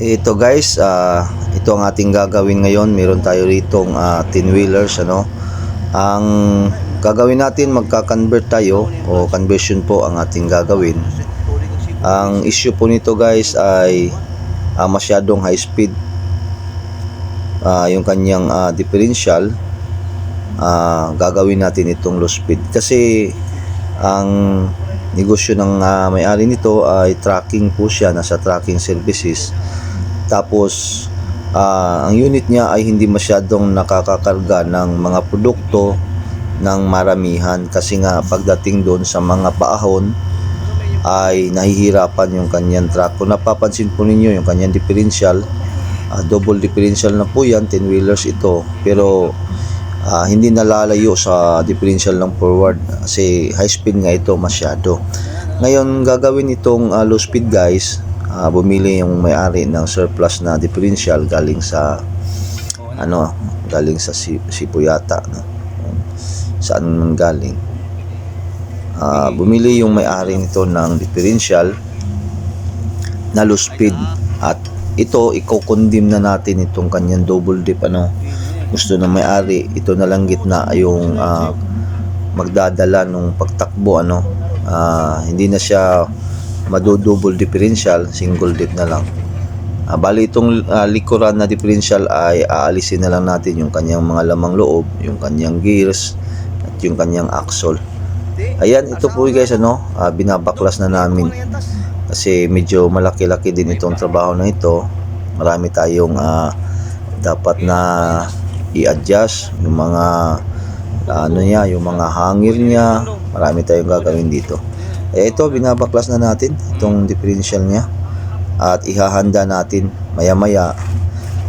Ito guys, ah, ito ang ating gagawin ngayon. Meron tayo ritong ah, 10 wheelers ano. Ang gagawin natin magka-convert tayo o conversion po ang ating gagawin. Ang issue po nito guys ay ah, masyadong high speed. Ah, yung kanyang ah, differential ah, gagawin natin itong low speed kasi ang negosyo ng ah, may-ari nito ay tracking po siya nasa tracking services tapos ah, ang unit niya ay hindi masyadong nakakakarga ng mga produkto ng maramihan kasi nga pagdating doon sa mga paahon ay nahihirapan yung kanyang truck. Kung napapansin po ninyo yung kanyang differential, ah, double differential na po yan, 10 wheelers ito. Pero ah, hindi nalalayo sa differential ng forward kasi high speed nga ito masyado. Ngayon gagawin itong ah, low speed guys, ah, bumili yung may-ari ng surplus na differential galing sa ano, galing sa si, Sipuyata no? Saan man galing? Ah, bumili yung may-ari nito ng differential na low speed at ito iko-condemn na natin itong kanyang double dip ano gusto ng may-ari ito na lang gitna yung ah, magdadala nung pagtakbo ano. Ah, hindi na siya mado-double differential single dip na lang. Ah, bali itong ah, likuran na differential ay aalisin na lang natin yung kanyang mga lamang loob yung kanyang gears at yung kanyang axle. Ayan ito po guys ano ah, binabaklas na namin. Kasi medyo malaki-laki din itong trabaho na ito. Marami tayong ah, dapat na i-adjust yung mga ano niya yung mga hangir niya. Marami tayong gagawin dito. Eh ito binabaklas na natin itong differential niya. At ihahanda natin maya maya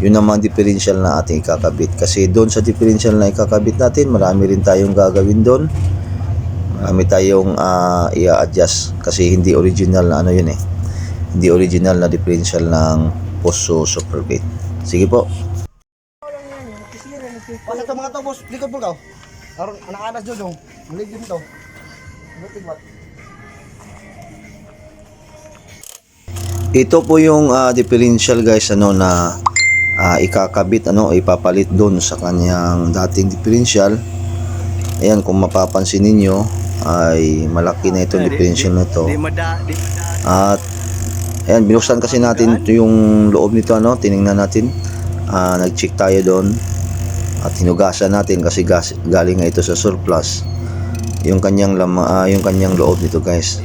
yun naman differential na ating ikakabit. Kasi doon sa differential na ikakabit natin marami rin tayong gagawin doon. Marami tayong ah, i-adjust kasi hindi original na ano yun eh. Hindi original na differential ng Poso Supergate. Sige po Pasok to mga to, boss. Likod mo ka. Karon anak anas jud dong. Mulig din to. Butig wat. Ito po yung ah, differential guys ano na ah, ikakabit ano ipapalit doon sa kanyang dating differential. Ayan kung mapapansin ninyo ay malaki na itong differential na to. At ayan binuksan kasi natin ito yung loob nito ano tiningnan natin. Ah, nag-check tayo doon at hinugasan natin kasi gas, galing nga ito sa surplus. Yung kanyang lama, ah, yung kanyang loob nito guys.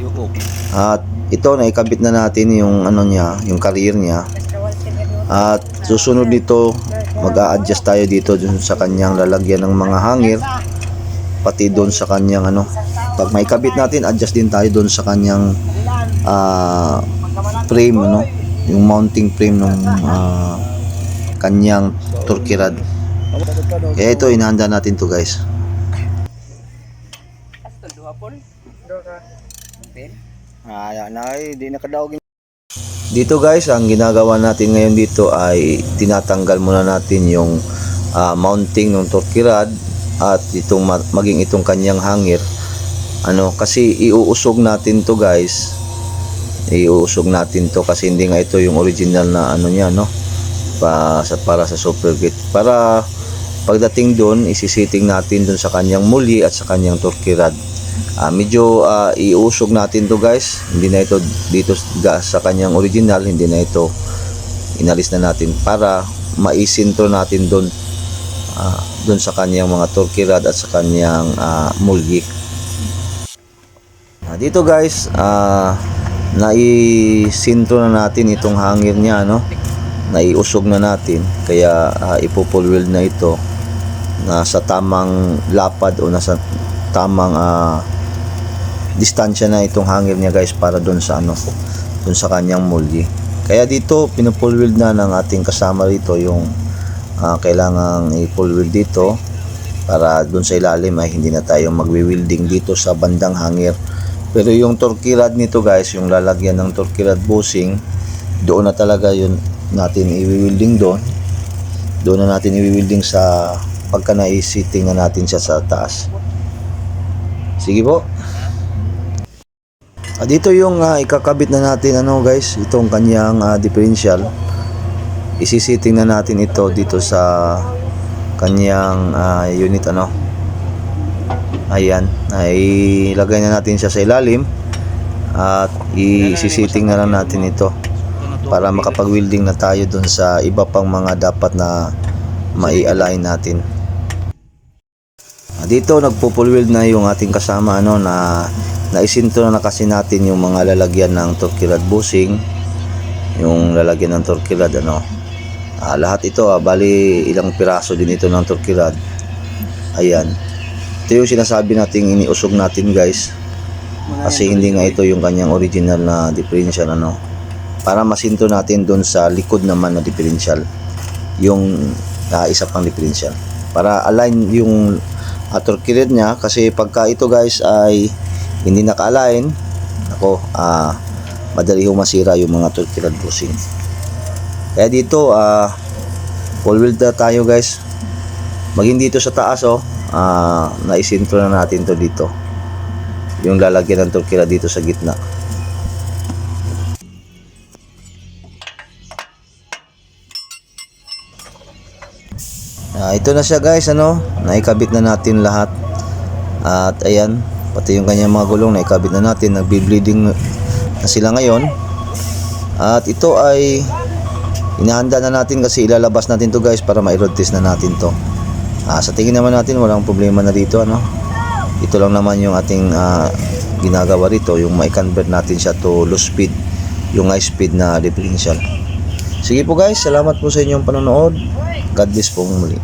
At ito naikabit na natin yung ano niya, yung career niya. At susunod nito, mag-a-adjust tayo dito dun sa kanyang lalagyan ng mga hangir pati doon sa kanyang ano. Pag may kabit natin, adjust din tayo doon sa kanyang ah, frame ano, yung mounting frame ng ah, kanyang turkey rod. Kaya ito inahanda natin to guys. Dito guys, ang ginagawa natin ngayon dito ay tinatanggal muna natin yung ah, mounting ng torque rod at itong ma- maging itong kanyang hangir. Ano, kasi iuusog natin to guys. Iuusog natin to kasi hindi nga ito yung original na ano niya, no? Pa, sa, para sa super gate. Para pagdating doon, isisiting natin doon sa kanyang muli at sa kanyang torque rod. Ah, medyo ah, iusog natin to guys. Hindi na ito dito sa kanyang original, hindi na ito inalis na natin para maisinto natin doon ah, doon sa kanyang mga torque rod at sa kanyang ah, mulgi. Ah, dito guys, ah naisinto na natin itong hangir niya no. Naiusog na natin kaya ah, ipo-full na ito nasa tamang lapad o nasa tamang ah, distansya na itong hangir niya guys para doon sa ano doon sa kanyang moldy kaya dito pinupull wheel na ng ating kasama rito yung ah, kailangang i-full wheel dito para doon sa ilalim ay hindi na tayo magwi-welding dito sa bandang hangir pero yung torque rod nito guys yung lalagyan ng torque rod bushing doon na talaga yun natin i-welding doon. Doon na natin i-welding sa pagka na-sitting na natin siya sa taas Sige po. Ah, dito yung ah, ikakabit na natin ano guys, itong kanyang ah, differential. isisiting na natin ito dito sa kanyang ah, unit ano ayan ay ilagay na natin siya sa ilalim at isisiting na lang natin ito para makapag-welding na tayo dun sa iba pang mga dapat na mai-align natin dito nagpo-full weld na yung ating kasama ano na naisinto na, na kasi natin yung mga lalagyan ng torque rod bushing yung lalagyan ng torque rod ano. Ah, lahat ito ah, bali ilang piraso din ito ng torque rod. Ayan. Ito yung sinasabi nating iniusog natin guys. Kasi hindi nga ito yung kanyang original na differential ano. Para masinto natin doon sa likod naman na differential yung ah, isa pang differential para align yung uh, rod niya kasi pagka ito guys ay hindi naka-align ako ah madali ho masira yung mga rod bushing kaya dito ah full weld na tayo guys. Maging dito sa taas oh ah naisintro na natin to dito. Yung lalagyan ng rod dito sa gitna Ah, ito na siya guys ano? Naikabit na natin lahat. At ayan pati yung kanyang mga gulong naikabit na natin. Nagbi-bleeding na sila ngayon. At ito ay inahanda na natin kasi ilalabas natin to guys para ma-road test na natin to. Ah, sa tingin naman natin walang problema na dito ano? Ito lang naman yung ating ah, ginagawa rito yung ma-convert natin siya to low speed yung high speed na differential sige po guys salamat po sa inyong panonood. God bless po muli